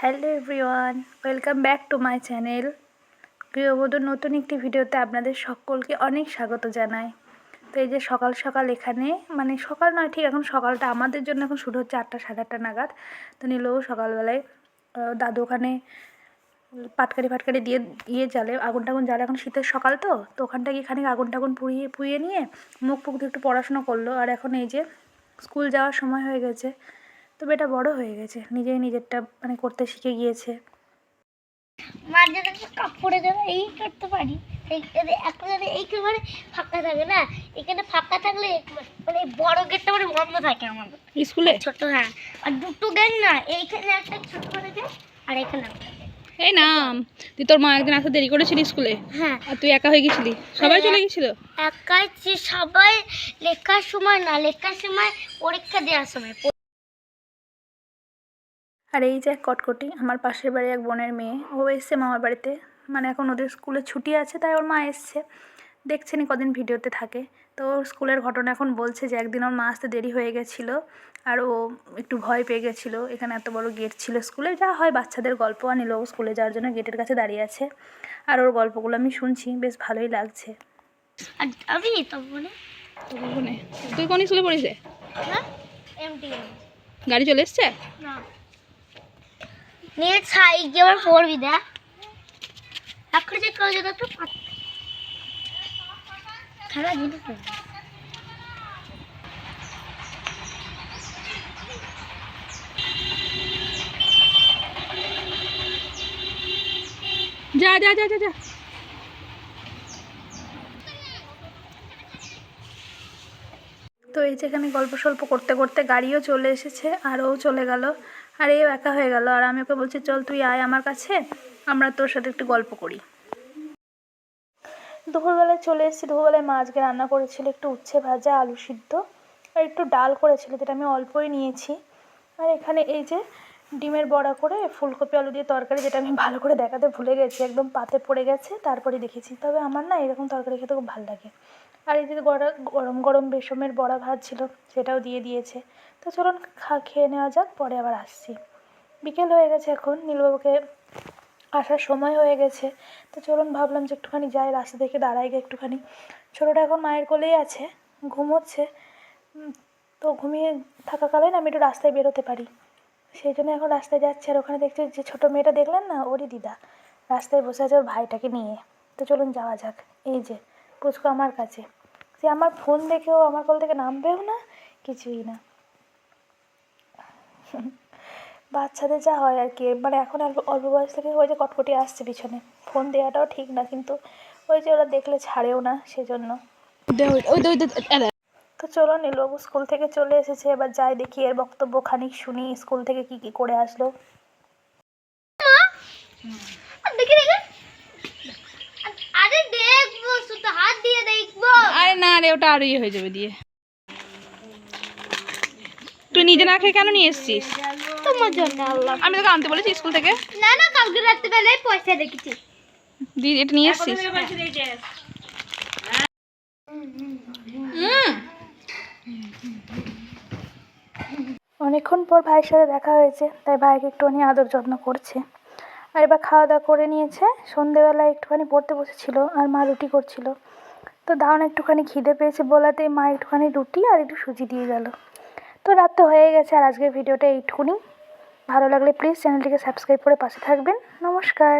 Hello everyone, welcome back to my channel. গৃহবধূর নতুন একটি ভিডিওতে আপনাদের সকলকে অনেক স্বাগত জানাই। তো এই যে সকাল সকাল এখানে মানে সকাল নয়, ঠিক এখন সকালটা আমাদের জন্য এখন শুরু হচ্ছে আটটা, সাড়ে আটটা নাগাদ। তো নিলেও সকালবেলায় দাদু ওখানে পাটকারি ফাটকারি দিয়ে ইয়ে জ্বালে, আগুন টাগুন জ্বালে এখন শীতের সকাল তো তো ওখানটা গিয়ে খানিক আগুন টাগুন পুড়িয়ে পুড়িয়ে নিয়ে মুখ ফুক একটু পড়াশোনা করল। আর এখন এই যে স্কুল যাওয়ার সময় হয়ে গেছে তবে এটা বড় হয়ে গেছে। নিজেই নিজেরটা মানে করতে শিখে গিয়েছে। মার যদি একটা কাপড়ে যেন এই করতে পারি? এইখানে একটা যদি এইখানে ফাঁকা থাকে না? এখানে ফাঁকা থাকলে মানে বড় গেটটা মানে বন্ধ থাকে আমাদের স্কুলে? ছোট হ্যাঁ। আর দুটো গেট না এইখানে একটা ছোট করে গেট আর এখানে এই নাম তুই তোর মা একদিন আসতে দেরি করেছিলি স্কুলে? হ্যাঁ। আর তুই একা হয়ে গেছিলি? সবাই চলে গেছিল? একাই যে সবাই লেখার সময় না লেখার সময় পরীক্ষা দেওয়ার সময়। আর এই যে এক কটকটি আমার পাশের বাড়ি এক বোনের মেয়ে। ও এসছে মামার বাড়িতে। মানে এখন ওদের স্কুলে ছুটি আছে তাই ওর মা এসছে। দেখছেনি কদিন ভিডিওতে থাকে। তো ওর স্কুলের ঘটনা এখন বলছে যে একদিন ওর মা আসতে দেরি হয়ে গেছিল আর ও একটু ভয় পেয়ে গেছিল। এখানে এত বড় গেট ছিল স্কুলে। যা হয় বাচ্চাদের গল্প আর নিল ও স্কুলে যাওয়ার জন্য গেটের কাছে দাঁড়িয়ে আছে। আর ওর গল্পগুলো আমি শুনছি। বেশ ভালোই লাগছে। আর আমি তুই কোন স্কুলে পড়িছে হ্যাঁ গাড়ি চলে এসছে? না। নিয়ে ছাই গিয়ে আবার পড়বি দেখ। এখন যে কেউ যদি একটু খেলা জিনিস যা যা যা যা যা। তো এই যেখানে গল্প সল্প করতে করতে গাড়িও চলে এসেছে আর ও চলে গেল। আর এও একা হয়ে গেল। আর আমি ওকে বলছি, চল তুই আয় আমার কাছে, আমরা তোর সাথে একটু গল্প করি। দুপুরবেলায় চলে এসেছি। দুপুরবেলায় মা আজকে রান্না করেছিল একটু উচ্ছে ভাজা, আলু সিদ্ধ, আর একটু ডাল করেছিল, যেটা আমি অল্পই নিয়েছি। আর এখানে এই যে ডিমের বড়া করে ফুলকপি, আলু দিয়ে তরকারি, যেটা আমি ভালো করে দেখাতে ভুলে গেছি, একদম পাতে পড়ে গেছে, তারপরে দেখেছি। তবে আমার না এরকম তরকারি খেতে খুব ভালো লাগে। আর এই যে গড়া গরম গরম বেসমের বড়া ভাত ছিল, সেটাও দিয়ে দিয়েছে। তো চলুন খা, খেয়ে নেওয়া যাক, পরে আবার আসছি। বিকেল হয়ে গেছে এখন, নীলবাবুকে আসার সময় হয়ে গেছে। তো চলুন ভাবলাম যে একটুখানি যাই, রাস্তা থেকে দাঁড়াই গিয়ে একটুখানি। ছোটোটা এখন মায়ের কোলেই আছে, ঘুমোচ্ছে। তো ঘুমিয়ে থাকাকালীন আমি একটু রাস্তায় বেরোতে পারি। সেই জন্য এখন রাস্তায় যাচ্ছে, আর ওখানে দেখছি যে ছোটো মেয়েটা দেখলেন না, ওরই দিদা। রাস্তায় বসে আছে ওর ভাইটাকে নিয়ে। তো চলুন যাওয়া যাক। এই যে, পুচকু আমার কাছে। সে আমার ফোন দেখেও আমার কল থেকে নামবেও না কিছুই না। বাচ্চাদের যা হয় আর কি মানে এখন অল্প অল্প বয়স থেকে ওই যে কটকটি আসছে পিছনে। ফোন দেওয়াটাও ঠিক না কিন্তু ওই যে ওরা দেখলে ছাড়েও না সেজন্য। তো চলো নীলবাবু স্কুল থেকে চলে এসেছে এবার যাই দেখি এর বক্তব্য খানিক শুনি স্কুল থেকে কি কি করে আসলো। দেখি দেখি? আরে দেখব শুধু হাত দিয়ে দেখব। আরে না রে ওটা আরও ইয়ে হয়ে যাবে দিয়ে। তুই নিজে না খেয়ে কেন নিয়ে এসেছিস? তোমার জন্য আল্লাহ। আমি তোকে আনতে বলেছি স্কুল থেকে। না না কালকে রাত্রিবেলায় পয়সা রেখেছি দি এটা নিয়ে এসেছিস? অনেকক্ষণ পর ভাইয়ের সাথে দেখা হয়েছে তাই ভাইকে একটুখানি আদর যত্ন করছে। আর এবার খাওয়া দাওয়া করে নিয়েছে সন্ধেবেলায় একটুখানি পড়তে বসেছিল আর মা রুটি করছিল। তো দারুণ একটুখানি খিদে পেয়েছে বলাতে মা একটুখানি রুটি আর একটু সুজি দিয়ে গেল। তো রাত তো হয়ে গেছে আর আজকের ভিডিওটা এইটুকুনি। ভালো লাগলে প্লিজ চ্যানেলটিকে সাবস্ক্রাইব করে পাশে থাকবেন। নমস্কার।